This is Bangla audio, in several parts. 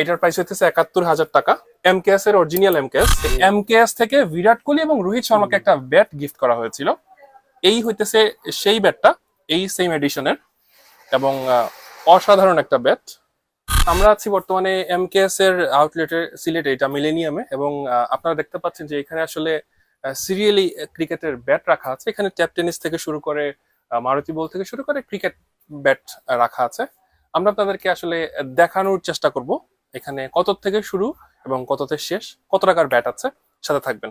এটার প্রাইস হইতেছে একাত্তর হাজার টাকা। এমকেএস এর অরিজিনাল এমকেএস এমকেএস থেকে বিরাট কোহলি এবং রোহিত শর্মাকে একটা ব্যাট গিফট করা হয়েছিল। এই হইতেছে সেই ব্যাটটা এই সেম এডিশনের এবং অসাধারণ একটা ব্যাট আমরা আছি বর্তমানে এমকেএস এর আউটলেটের সিলেটে, এটা মিলেনিয়ামে এবং আপনারা দেখতে পাচ্ছেন যে এখানে আসলে সিরিয়ালি ক্রিকেটের ব্যাট রাখা আছে। এখানে ট্যাপ টেনিস থেকে শুরু করে মারুতি বল থেকে শুরু করে ক্রিকেট ব্যাট রাখা আছে। আমরা আপনাদেরকে আসলে দেখানোর চেষ্টা করব। এখানে কত থেকে শুরু এবং কততে শেষ? কত টাকার ব্যাট আছে? সাথে থাকবেন।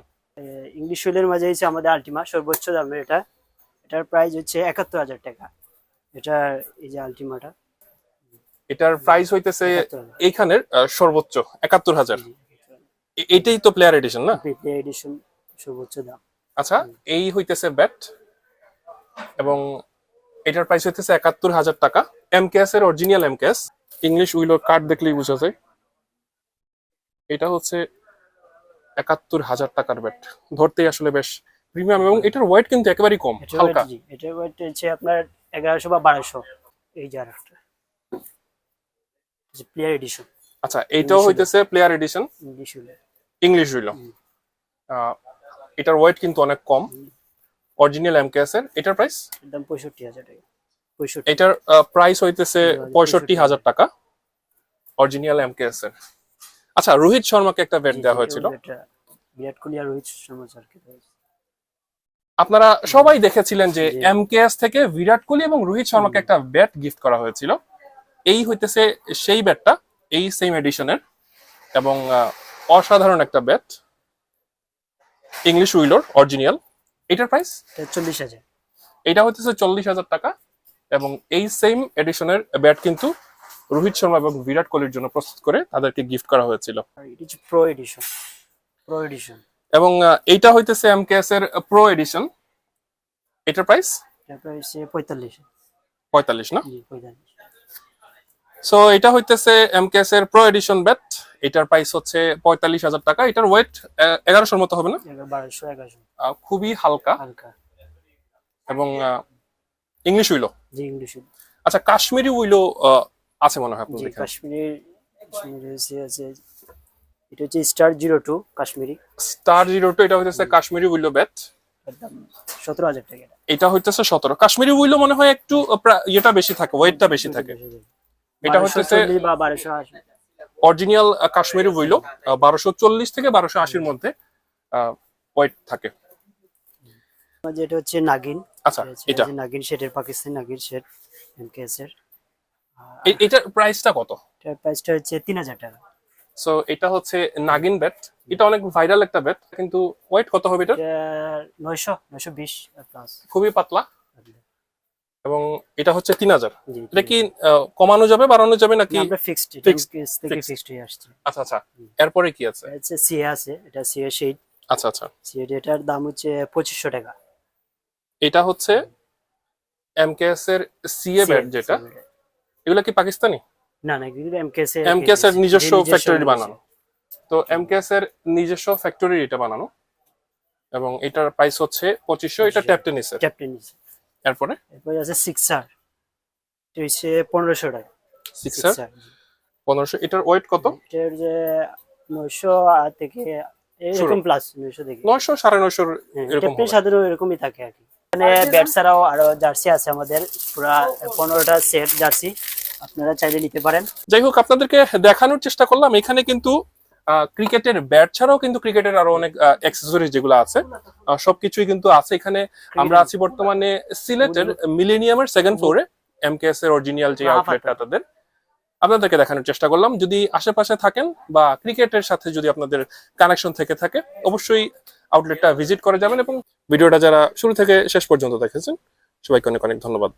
ইংলিশ হুইলের মাঝে হচ্ছে আমাদের আলটিমা সর্বোচ্চ দামের এটা। এটার প্রাইস হচ্ছে একাত্তর হাজার টাকা। এটা এই যে আলটিমাটা। এটার প্রাইস হইতেছে 71,000 এইখানের সর্বোচ্চ একাত্তর হাজার। এইটাই তো প্লেয়ার এডিশন না? প্লেয়ার এডিশন সর্বোচ্চ দাম। আচ্ছা এই হইতেছে ব্যাট এবং এটার প্রাইস হইতেছে একাত্তর হাজার টাকা। এমকেএস এর অরিজিনাল এমকেএস ইংলিশ উইলোর কার্ড দেখলেই বোঝা যায়। এটা হচ্ছে একাত্তর হাজার টাকার ব্যাট। ধরতেই আসলে বেশ প্রিমিয়াম এবং এটার ওয়েট কিন্তু একেবারেই কম হালকা। এটার ওয়েট হচ্ছে আপনার এগারোশো বা বারোশো এই যে প্লেয়ার এডিশন আচ্ছা এইটাও হইতেছে প্লেয়ার এডিশন ইংলিশ উইলো এটার ওয়েট কিন্তু অনেক কম। অরিজিনাল এমকেএস এর। এটার প্রাইস এর দাম পঁয়ষট্টি হাজার টাকা। এটার প্রাইস হইতেছে পঁয়ষট্টি হাজার। টাকা। অরিজিনাল এমকেএস এর। আচ্ছা রোহিত শর্মাকে একটা ব্যাট দেওয়া হয়েছিল। বিরাট কোহলি আর রোহিত শর্মা স্যারকে আপনারা সবাই দেখেছিলেন যে। এমকেএস থেকে বিরাট কোহলি এবং রোহিত শর্মাকে একটা ব্যাট গিফট করা হয়েছিল। এই হইতেছে সেই ব্যাটটা এই সেম এডিশনের এবং অসাধারণ একটা ব্যাট ইংলিশ উইলোর অরিজিনাল এটার প্রাইস চল্লিশ হাজার। এটা হইতেছে চল্লিশ হাজার টাকা এবং এই সেম এডিশনের ব্যাট কিন্তু রোহিত শর্মা এবং বিরাট কোহলির জন্য প্রস্তুত করে তাদেরকে গিফট করা হয়েছিল। আর এটা হচ্ছে প্রো এডিশন প্রো এডিশন এবং এইটা হইতেছে এমকেএস এর প্রো এডিশন এটার প্রাইস পঁয়তাল্লিশ। পঁয়তাল্লিশ না? সো এটা হইতেছে এমকেএস এর প্রো এডিশন ব্যাট এটার প্রাইস হচ্ছে পঁয়তাল্লিশ হাজার টাকা। এটার ওয়েট এগারোশোর মতো হবে না? খুবই হালকা। হালকা। এবং ইংলিশ উইলো। জি ইংলিশ আচ্ছা কাশ্মীরি উইলো আছে মনে হয় আপনাদের এখানে? কাশ্মীরি কাশ্মীরি হচ্ছে আছে এটা হচ্ছে star zero two Kashmiri. Star zero two এটা হইতেছে কাশ্মীরি উইলো ব্যাট সতেরো হাজার টাকা এটা। হইতেছে সতেরো। কাশ্মীরি উইলো মনে হয় একটু ইয়েটা বেশি থাকে ওয়েটটা বেশি থাকে। এটা হচ্ছে অরিজিনাল কাশ্মীরি উইলো বারোশো চল্লিশ থেকে বারোশো আশির মধ্যে ওয়েট থাকে। যেটা হচ্ছে নাগিন। আচ্ছা এটা হচ্ছে নাগিন শেডের পাকিস্তানি নাগিন শেড এমকেএস এর। এটার প্রাইসটা কত? এটার প্রাইসটা হচ্ছে তিন হাজার টাকা। সো এটা হচ্ছে নাগিন ব্যাট এটা অনেক ভাইরাল একটা ব্যাট কিন্তু ওয়েট কত হবে এটা এটা নয়শো নয়শো বিশ প্লাস খুবই পাতলা। এবং এটা হচ্ছে তিন হাজার। জি এটা কি কমানো যাবে বাড়ানো যাবে নাকি আমরা ফিক্সড থেকে ফিক্সড হয়ে আসছে। আচ্ছা আচ্ছা। এরপরে কি আছে? হচ্ছে সিএ আছে এটা সিএ শেড আচ্ছা আচ্ছা। সি এটার দাম হচ্ছে পঁচিশশো টাকা। এটা হচ্ছে এমকেএস এর সিএ ব্যাট যেটা। এগুলো কি পাকিস্তানি? না না কিন্তু এমকেএস এর এমকেএস এর নিজস্ব ফ্যাক্টরি বানানো। তো এমকেএস এর নিজস্ব ফ্যাক্টরি এটা বানানো। এবং এটার প্রাইস হচ্ছে পঁচিশশো এটা 2500 ট্যাপ টেনিসের ক্যাপ্টেন এরপরে? এরপরে আছে সিক্সার এটা হচ্ছে পনেরোশো টাকা। সিক্সার সিক্সার পনেরোশো। এটার ওয়েট কত? এটার যে নয়শো থেকে এরকম প্লাস নয়শো থেকে। নয়শো সাড়ে নয়শোর এরকম ক্যাপ্টেন হবে। সাধারণত এরকমই থাকে আর কি। এখানে ব্যাট ছাড়াও আরও জার্সি আছে আমাদের। পুরা পনেরোটা সেট জার্সি আপনারা চাইলে নিতে পারেন। যাই হোক আপনাদেরকে দেখানোর চেষ্টা করলাম। এখানে কিন্তু ক্রিকেটের ব্যাট ছাড়াও কিন্তু ক্রিকেটের আরও অনেক অ্যাক্সেসরিজ যেগুলো আছে সবকিছুই কিন্তু আছে এখানে। আমরা আছি বর্তমানে সিলেটের মিলেনিয়ামের সেকেন্ড ফ্লোরে এমকেএস এর অরিজিনাল যে আউটলেটটা তাদের। আপনাদেরকে দেখানোর চেষ্টা করলাম। যদি আশেপাশে থাকেন বা ক্রিকেটের সাথে যদি আপনাদের কানেকশন থেকে থাকে অবশ্যই আউটলেটটা ভিজিট করে যাবেন এবং ভিডিওটা যারা শুরু থেকে শেষ পর্যন্ত দেখেছেন সবাইকে অনেক অনেক ধন্যবাদ।